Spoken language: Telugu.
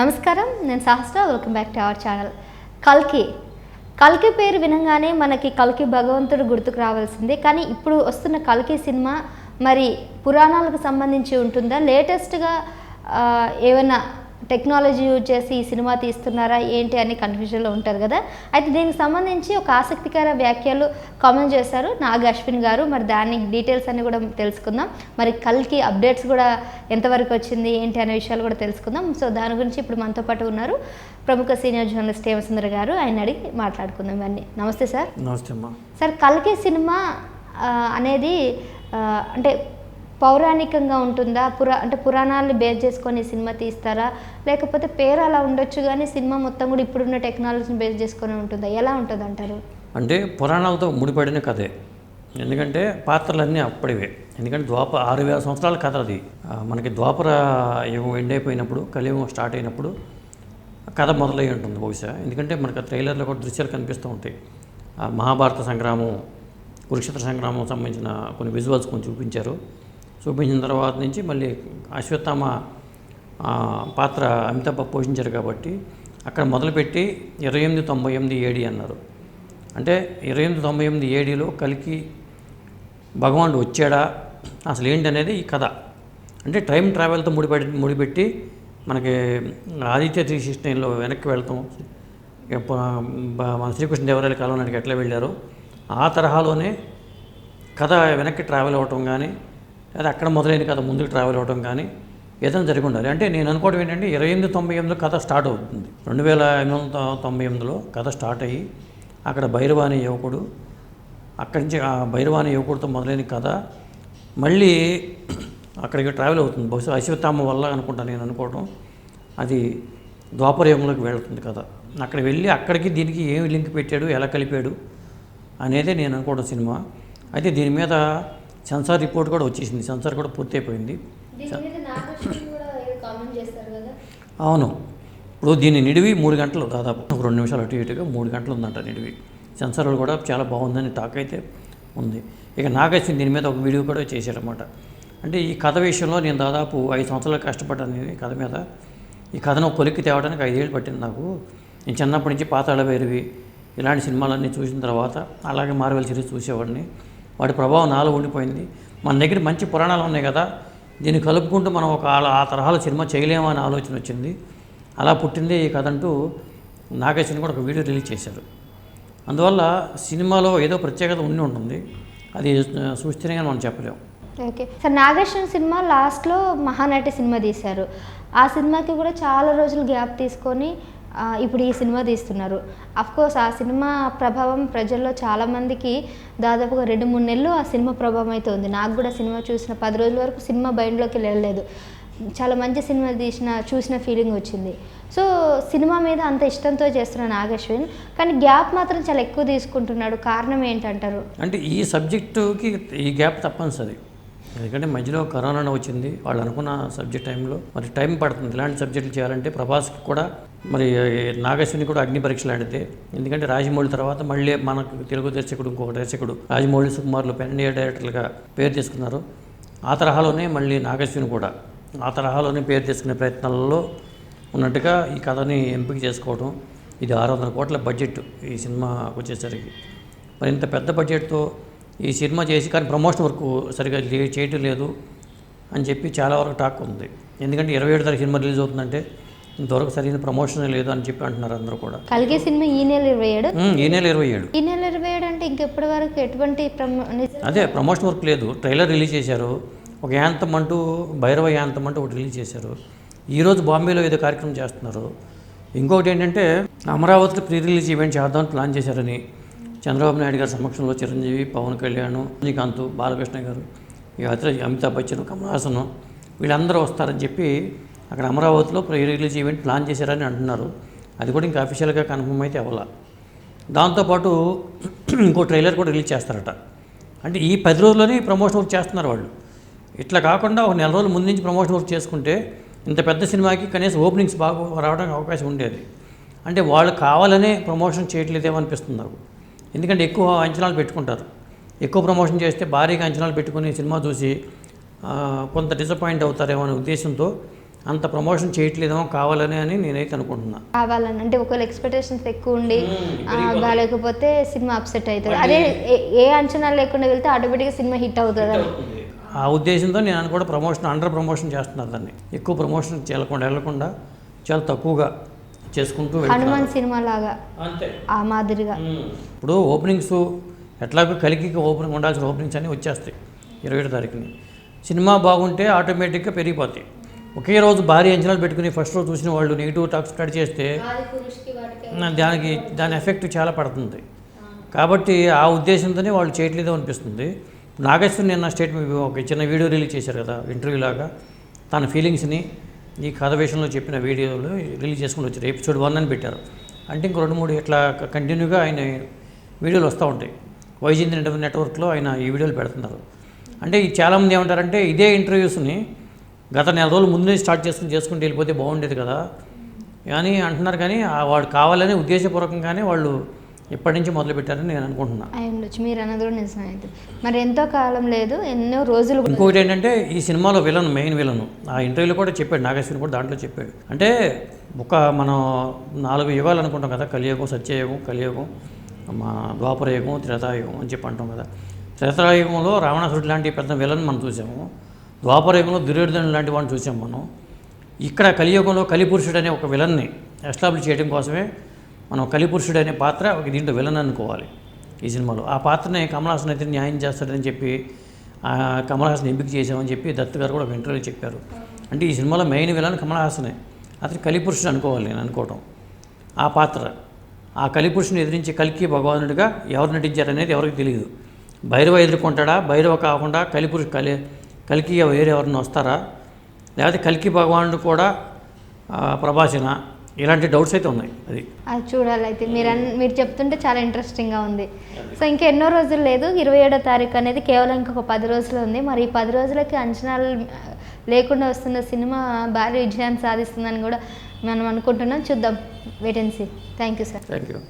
నమస్కారం నేను సహస్ర welcome back to our channel. కల్కి. కల్కి పేరు వినగానే మనకి కల్కి భగవంతుడు గుర్తుకు రావాల్సిందే. కానీ ఇప్పుడు వస్తున్న కల్కి సినిమా మరి పురాణాలకు సంబంధించి ఉంటుందా? లేటెస్ట్గా ఏమైనా టెక్నాలజీ యూజ్ చేసి ఈ సినిమా తీస్తున్నారా ఏంటి అని కన్ఫ్యూజన్లో ఉంటారు కదా. అయితే దీనికి సంబంధించి ఒక ఆసక్తికర వ్యాఖ్యలు కామెంట్ చేశారు నాగ అశ్విన్ గారు. మరి దాని డీటెయిల్స్ అన్ని కూడా తెలుసుకుందాం. మరి కల్కి అప్డేట్స్ కూడా ఎంతవరకు వచ్చింది ఏంటి అనే విషయాలు కూడా తెలుసుకుందాం. సో దాని గురించి ఇప్పుడు మనతో పాటు ఉన్నారు ప్రముఖ సీనియర్ జర్నలిస్ట్ హేమసుందర్ గారు. ఆయన అడిగి మాట్లాడుకుందాం ఇవన్నీ. నమస్తే సార్. నమస్తే అమ్మా. సార్ కల్కి సినిమా అనేది అంటే పౌరాణికంగా ఉంటుందా? పురా అంటే పురాణాలు బేస్ చేసుకొని సినిమా తీస్తారా? లేకపోతే పేరు అలా ఉండొచ్చు కానీ సినిమా మొత్తం కూడా ఇప్పుడున్న టెక్నాలజీని బేస్ చేసుకొని ఉంటుందా? ఎలా ఉంటుంది అంటారు అంటే పురాణాలతో ముడిపడిన కథే. ఎందుకంటే పాత్రలన్నీ అప్పటివే. ఎందుకంటే ద్వాప ఆరు వేల సంవత్సరాల కథ అది. మనకి ద్వాపర యుగం ఎండ్ అయిపోయినప్పుడు కలియుగం స్టార్ట్ అయినప్పుడు కథ మొదలై ఉంటుంది బహుశా. ఎందుకంటే మనకు ట్రైలర్లో కూడా దృశ్యాలు కనిపిస్తూ ఉంటాయి. ఆ మహాభారత సంగ్రామం కురుక్షేత్ర సంగ్రామం సంబంధించిన కొన్ని విజువల్స్ కొంచెం చూపించారు. చూపించిన తర్వాత నుంచి మళ్ళీ అశ్వత్థామ పాత్ర అమితాబ్ పోషించారు కాబట్టి అక్కడ మొదలుపెట్టి ఇరవై ఎనిమిది తొంభై ఎనిమిది ఏడి అన్నారు. అంటే ఇరవై ఎనిమిది తొంభై ఎనిమిది ఏడీలో కలికి భగవానుడు వచ్చాడా? అసలు ఏంటి అనేది ఈ కథ. అంటే టైం ట్రావెల్తో ముడిపెట్టి ముడిపెట్టి మనకి ఆదిత్య త్రీ సిక్స్ వెనక్కి వెళ్తాం. ఇక ప- బ- మన శ్రీకృష్ణదేవరాయల కాలం నాటికి ఎట్లా వెళ్ళారో ఆ తరహాలోనే కథ వెనక్కి ట్రావెల్ అవ్వటం కానీ లేదా అక్కడ మొదలైన కథ ముందుకు ట్రావెల్ అవ్వడం కానీ ఏదైనా జరిగి ఉండాలి అంటే నేను అనుకోవడం ఏంటంటే ఇరవై ఎనిమిది తొంభై ఎనిమిదిలో కథ స్టార్ట్ అవుతుంది. రెండు వేల ఎనిమిది వందల తొంభై ఎనిమిదిలో కథ స్టార్ట్ అయ్యి అక్కడ భైరవాణి యువకుడు అక్కడి నుంచి ఆ భైరవాణి యువకుడితో మొదలైన కథ మళ్ళీ అక్కడికి ట్రావెల్ అవుతుంది. బహుశా అశ్వత్థామ వల్ల అనుకుంటా నేను అనుకోవడం అది ద్వాపరయుగంలోకి వెళ్తుంది కథ. అక్కడ వెళ్ళి అక్కడికి దీనికి ఏమి లింక్ పెట్టాడు ఎలా కలిపాడు అనేదే నేను అనుకోవడం సినిమా. అయితే దీని మీద సెన్సార్ రిపోర్ట్ కూడా వచ్చేసింది. సెన్సార్ కూడా పూర్తి అయిపోయింది అవును. ఇప్పుడు దీని నిడివి మూడు గంటలు దాదాపు. ఒక రెండు నిమిషాలు అటు ఇటుగా మూడు గంటలు ఉందంట నిడివి. సెన్సార్ కూడా చాలా బాగుందని టాక్ అయితే ఉంది. ఇక నాగశ్విన్ దీని మీద ఒక వీడియో కూడా చేశారన్నమాట అంటే ఈ కథ విషయంలో నేను దాదాపు ఐదు సంవత్సరాలు కష్టపడ్డాను ఈ కథ మీద. ఈ కథను కొలిక్కి తేవడానికి ఐదేళ్ళు పట్టింది నాకు. నేను చిన్నప్పటి నుంచి పాతాళ భైరవి ఇలాంటి సినిమాలన్నీ చూసిన తర్వాత అలాగే మార్వెల్ సిరీస్ చూసేవాడిని. వాటి ప్రభావం నాలో ఉండిపోయింది. మన దగ్గర మంచి పురాణాలు ఉన్నాయి కదా దీన్ని కలుపుకుంటూ మనం ఒక ఆ- తరహాలో సినిమా చేయలేమో అనే ఆలోచన వచ్చింది. అలా పుట్టింది ఈ కథ అంటూ నాగేశ్వరిని కూడా ఒక వీడియో రిలీజ్ చేశారు. అందువల్ల సినిమాలో ఏదో ప్రత్యేకత ఉండి ఉంటుంది. అది సూచితనే కానీ మనం చెప్పలేము ఓకే. సార్ నాగేశ్వరం సినిమా లాస్ట్లో మహానటి సినిమా తీశారు. ఆ సినిమాకి కూడా చాలా రోజులు గ్యాప్ తీసుకొని ఇప్పుడు ఈ సినిమా తీస్తున్నారు. అఫ్కోర్స్ ఆ సినిమా ప్రభావం ప్రజల్లో చాలామందికి దాదాపుగా రెండు మూడు నెలలు ఆ సినిమా ప్రభావం అయితే ఉంది. నాకు కూడా సినిమా చూసిన పది రోజుల వరకు సినిమా బయటలోకి వెళ్ళలేదు. చాలా మంచి సినిమా తీసిన చూసిన ఫీలింగ్ వచ్చింది. సో సినిమా మీద అంత ఇష్టంతో చేస్తున్న నాగశ్విన్. కానీ గ్యాప్ మాత్రం చాలా ఎక్కువ తీసుకుంటున్నాడు. కారణం ఏంటంటారు? అంటే ఈ సబ్జెక్టుకి ఈ గ్యాప్ తప్పనిసరి. ఎందుకంటే మధ్యలో కరోనా వచ్చింది వాళ్ళు అనుకున్న సబ్జెక్ట్ టైంలో మరి టైం పడుతుంది. ఇలాంటి సబ్జెక్టులు చేయాలంటే ప్రభాస్కి కూడా మరి నాగశ్విని కూడా అగ్ని పరీక్ష లాంటిదే ఎందుకంటే రాజమౌళి తర్వాత మళ్ళీ మనకు తెలుగు దర్శకుడు ఇంకొక దర్శకుడు రాజమౌళి సుకుమార్లు పెన్ ఇండియా డైరెక్టర్లుగా పేరు తీసుకున్నారు. ఆ తరహాలోనే మళ్ళీ నాగశ్విని కూడా. ఆ తరహాలోనే పేరు తీసుకునే ప్రయత్నాలలో ఉన్నట్టుగా ఈ కథని ఎంపిక చేసుకోవడం ఇది ఆరు వందల కోట్ల బడ్జెట్ ఈ సినిమా వచ్చేసరికి. మరి ఇంత పెద్ద బడ్జెట్తో ఈ సినిమా చేసి కానీ ప్రమోషన్ వర్క్ సరిగా చేయటం లేదు అని చెప్పి చాలా వరకు టాక్ ఉంది. ఎందుకంటే ఇరవై ఏడు తారీఖు సినిమా రిలీజ్ అవుతుందంటే ఇంతవరకు సరైన ప్రమోషన్ లేదు అని చెప్పి అంటున్నారు అందరూ కూడా. కలిగే సినిమా ఈ నెల ఇరవై ఏడు? ఈ నెల ఇరవై ఏడు. ఈ నెల ఇరవై ఏడు అంటే ఇంకెప్పటి వరకు ఎటువంటి అదే ప్రమోషన్ వర్క్ లేదు. ట్రైలర్ రిలీజ్ చేశారు. ఒక యాంతం అంటూ భైరవ యాంతం అంటూ ఒకటి రిలీజ్ చేశారు. ఈరోజు బాంబేలో ఏదో కార్యక్రమం చేస్తున్నారు. ఇంకొకటి ఏంటంటే అమరావతిలో ప్రీ రిలీజ్ ఈవెంట్ చేద్దామని ప్లాన్ చేశారని. చంద్రబాబు నాయుడు గారి సమక్షంలో చిరంజీవి పవన్ కళ్యాణ్ రజనీకాంత్ బాలకృష్ణ గారు ఈ అతను అమితాబ్ బచ్చన్ కమల్ హాసన్ వీళ్ళందరూ వస్తారని చెప్పి అక్కడ అమరావతిలో ప్రీ రిలీజ్ ఈవెంట్ ప్లాన్ చేశారని అంటున్నారు. అది కూడా ఇంకా అఫీషియల్గా కన్ఫర్మ్ అయితే అవ్వాల. దాంతోపాటు ఇంకో ట్రైలర్ కూడా రిలీజ్ చేస్తారట. అంటే ఈ పది రోజుల్లోనే ప్రమోషన్ వర్క్ చేస్తున్నారు వాళ్ళు. ఇట్లా కాకుండా ఒక నెల రోజుల ముందు నుంచి ప్రమోషన్ వర్క్ చేసుకుంటే ఇంత పెద్ద సినిమాకి కనీసం ఓపెనింగ్స్ బాగా రావడానికి అవకాశం ఉండేది. అంటే వాళ్ళు కావాలనే ప్రమోషన్ చేయట్లేదేమో అనిపిస్తుంది నాకు. ఎందుకంటే ఎక్కువ అంచనాలు పెట్టుకుంటారు. ఎక్కువ ప్రమోషన్ చేస్తే భారీగా అంచనాలు పెట్టుకుని సినిమా చూసి కొంత డిసప్పాయింట్ అవుతారేమో అనే ఉద్దేశంతో అంత ప్రమోషన్ చేయట్లేదేమో కావాలని అని నేనైతే అనుకుంటున్నా. కావాలని అంటే ఒకవేళ ఎక్స్పెక్టేషన్స్ ఎక్కువ ఉండి బాగాలేకపోతే సినిమా అప్సెట్ అవుతుంది. అదే ఏ- ఏ అంచనా లేకుండా వెళ్తే ఆటోమేటిక్గా సినిమా హిట్ అవుతుంది. ఆ ఉద్దేశంతో నేను కూడా ప్రమోషన్ అండర్ ప్రమోషన్ చేస్తున్నాను దాన్ని. ఎక్కువ ప్రమోషన్ చేయకుండా వెళ్ళకుండా చాలా తక్కువగా చేసుకుంటూ హనుమాన్ సినిమా లాగా అంతే. ఆ మాదిరిగా. ఇప్పుడు ఓపెనింగ్స్ ఎట్లాగో కలికి ఓపెనింగ్ ఉండాల్సిన ఓపెనింగ్స్ అన్నీ వచ్చేస్తాయి ఇరవై ఏడు తారీఖుని. సినిమా బాగుంటే ఆటోమేటిక్గా పెరిగిపోతాయి. ఒకే రోజు భారీ అంచనాలు పెట్టుకుని ఫస్ట్ రోజు చూసిన వాళ్ళు నెగిటివ్ టాక్ స్టార్ట్ చేస్తే దానికి దాని ఎఫెక్ట్ చాలా పడుతుంది. కాబట్టి ఆ ఉద్దేశంతోనే వాళ్ళు చేయట్లేదు అనిపిస్తుంది. నాగేశ్వర్ నిన్న స్టేట్మెంట్ ఒక చిన్న వీడియో రిలీజ్ చేశారు కదా ఇంటర్వ్యూ లాగా తన ఫీలింగ్స్ని ఈ కథ విషయంలో చెప్పిన వీడియోలు రిలీజ్ చేసుకుని వచ్చారు. ఎపిసోడ్ వన్ అని పెట్టారు. అంటే ఇంకో రెండు మూడు ఇట్లా కంటిన్యూగా ఆయన వీడియోలు వస్తూ ఉంటాయి. వైజయంతి నెట్ నెట్వర్క్లో ఆయన ఈ వీడియోలు పెడుతున్నారు. అంటే ఈ చాలామంది ఏమంటారంటే ఇదే ఇంటర్వ్యూస్ని గత నెల రోజుల ముందే స్టార్ట్ చేసుకుని చేసుకుంటూ వెళ్ళిపోతే బాగుండేది కదా అని అంటున్నారు కానీ వాడు కావాలనే ఉద్దేశపూర్వకంగానే వాళ్ళు ఇప్పటి నుంచి మొదలుపెట్టారని నేను అనుకుంటున్నా. అయి ఉండొచ్చు. మీరు అన్నది కూడా నిజమైతే మరి ఎంతో కాలం లేదు ఎన్నో రోజులు ఇంకొకటి ఏంటంటే ఈ సినిమాలో విలన్ మెయిన్ విలన్ ఆ ఇంటర్వ్యూలో కూడా చెప్పాడు నాగేశ్వరి కూడా దాంట్లో చెప్పాడు. అంటే ఒక మనం నాలుగు యుగాలు అనుకుంటాం కదా కలియుగం సత్యయుగం కలియుగం మా ద్వాపరయుగం త్రేతాయుగం అని చెప్పి అంటాం కదా. త్రేతాయుగంలో రావణాసురుడు లాంటి పెద్ద విలన్ మనం చూసాము. ద్వాపరయుగంలో దుర్యోధను లాంటి వాడిని చూసాం మనం. ఇక్కడ కలియుగంలో కలిపురుషుడు అనే ఒక విలన్ని ఎస్టాబ్లిష్ చేయడం కోసమే మనం కలిపురుషుడు అనే పాత్ర ఒక దీంట్లో విలన్ అనుకోవాలి ఈ సినిమాలో. ఆ పాత్రని కమల్ హాసన్ అయితే న్యాయం చేస్తాడని చెప్పి ఆ కమల్ హాసన్ ఎంపిక చేశామని చెప్పి దత్ గారు కూడా ఒక ఇంటర్వ్యూలో చెప్పారు. అంటే ఈ సినిమాలో మెయిన్ విలన్ కమల్ హాసనే అతను కలిపురుషుడు అనుకోవాలి నేను అనుకోవటం. ఆ పాత్ర ఆ కలిపురుషుని ఎదిరించి కలికి భగవానుడిగా ఎవరు నటించారనేది ఎవరికి తెలియదు. భైరవ ఎదుర్కొంటాడా? భైరవ కాకుండా కలిపురుషు కలి కలికి వేరే ఎవరిని వస్తారా? లేకపోతే కలికి భగవానుడు కూడా ప్రభాసినా? ఇలాంటి డౌట్స్ అయితే ఉన్నాయి అది. అది చూడాలి అయితే మీరు మీరు చెప్తుంటే చాలా ఇంట్రెస్టింగ్గా ఉంది. సో ఇంకా ఎన్నో రోజులు లేదు. ఇరవై ఏడో తారీఖు అనేది కేవలం ఇంకొక పది రోజులు ఉంది. మరి ఈ పది రోజులకి అంచనాలు లేకుండా వస్తున్న సినిమా భారీ విజయాన్ని సాధిస్తుందని కూడా మనం అనుకుంటున్నాం. చూద్దాం. Wait and see thank you sir thank you